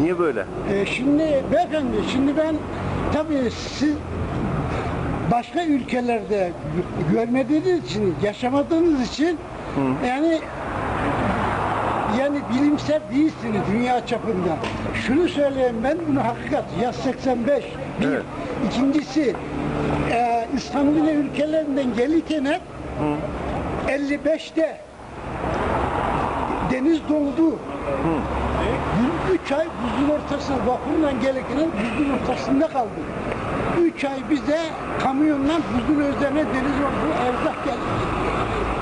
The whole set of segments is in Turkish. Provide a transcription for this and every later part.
Niye böyle? E, şimdi beyefendi, şimdi ben tabii siz başka ülkelerde gö- görmediğiniz için, yaşamadığınız için yani yani bilimsel değilsiniz dünya çapında. Şunu söyleyeyim ben bunu hakikat. Yaz 85. Bir. Evet. İkincisi e, İskandinav ülkelerinden gelirken hep 55'te deniz doldu. Bir üç ay buzun ortasında vapurla gelirken buzun ortasında kaldık. Üç ay bize kamyonla buzun üzerine deniz oldu, erzak geldi.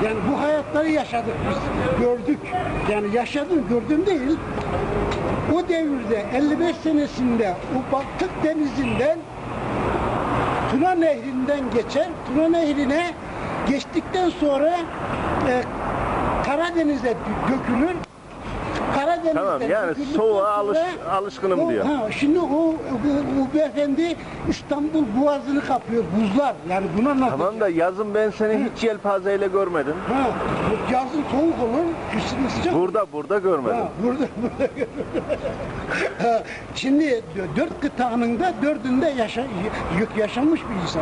Yani bu hayatları yaşadık biz, gördük. Yani yaşadım, gördüm değil. O devirde 55 senesinde o Baltık denizinden Tuna Nehri'nden geçer. Tuna Nehri'ne geçtikten sonra e, Karadeniz'e dö- dökülür. Karadeniz'de Tamam, yani döküldükten soğuğa alış- alışkınım o- diyor. Ha, şimdi o, o, o beyefendi İstanbul Boğazı'nı kapıyor, buzlar. Yani buna anlatacağım. Tamam da yazın ben seni hiç yelpazeyle görmedim. Ha, yazın soğuk olur, kışın sıcak. Burada burada görmedim. Ha, burada, burada. Ha, Şimdi dö- dört kıtanın da dördünde yaşa, yaşamış bir insan.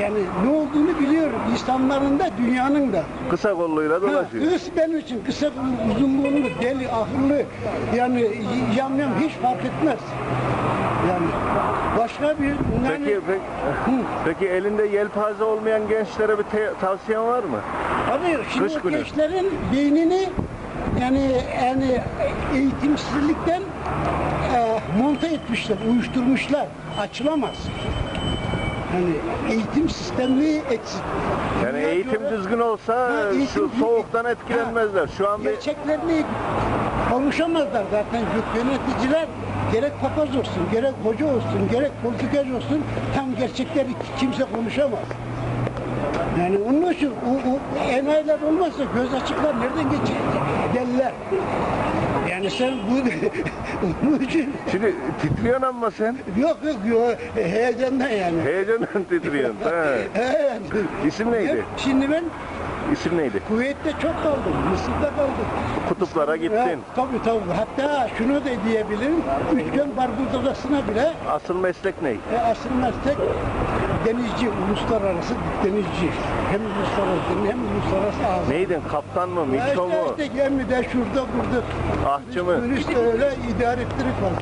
Yani ne olduğunu biliyorum. İnsanların da dünyanın da. Kısa kolluyla Ha, dolaşıyor. Kız benim için kısa uzun burunlu, deli, ahırlı, yani y- yam yam hiç fark etmez. Yani başka bir yani, Peki, peki, Hı. peki elinde yelpaze olmayan gençlere bir te- tavsiyen var mı? Abi şimdi Kış o günü. gençlerin beynini yani yani eğitimsizlikten e, monte etmişler, uyuşturmuşlar. Açılamaz. Yani eğitim sistemi eksik. Yani Dünya eğitim göre- düzgün olsa Ha, şu eğitim- soğuktan etkilenmezler. Şu an bir Gerçeklerini konuşamazlar zaten yöneticiler gerek papaz olsun, gerek hoca olsun, gerek politikacı olsun tam gerçekleri kimse konuşamaz. Yani onun için o, o enayiler olmazsa göz açıklar nereden geçecek? Deliler. Yani sen bu bunun için Şimdi titriyorsun ama sen. yok yok yok heyecandan yani. Heyecandan titriyorsun. He. İsim neydi? Şimdi ben İsim neydi? Kuveyt'te çok kaldım, Mısır'da kaldım. Kutuplara gittin. tabii tabii. Hatta şunu da diyebilirim. Üçgen barbuz odasına bile Asıl meslek ne? e, asıl meslek denizci, uluslararası denizci. Hem uluslararası hem uluslararası ağzı. Neydin? Kaptan mı? Miço mu? işte, işte gemide şurada burada. Ahçı mı? Turist öyle idare ettirik var.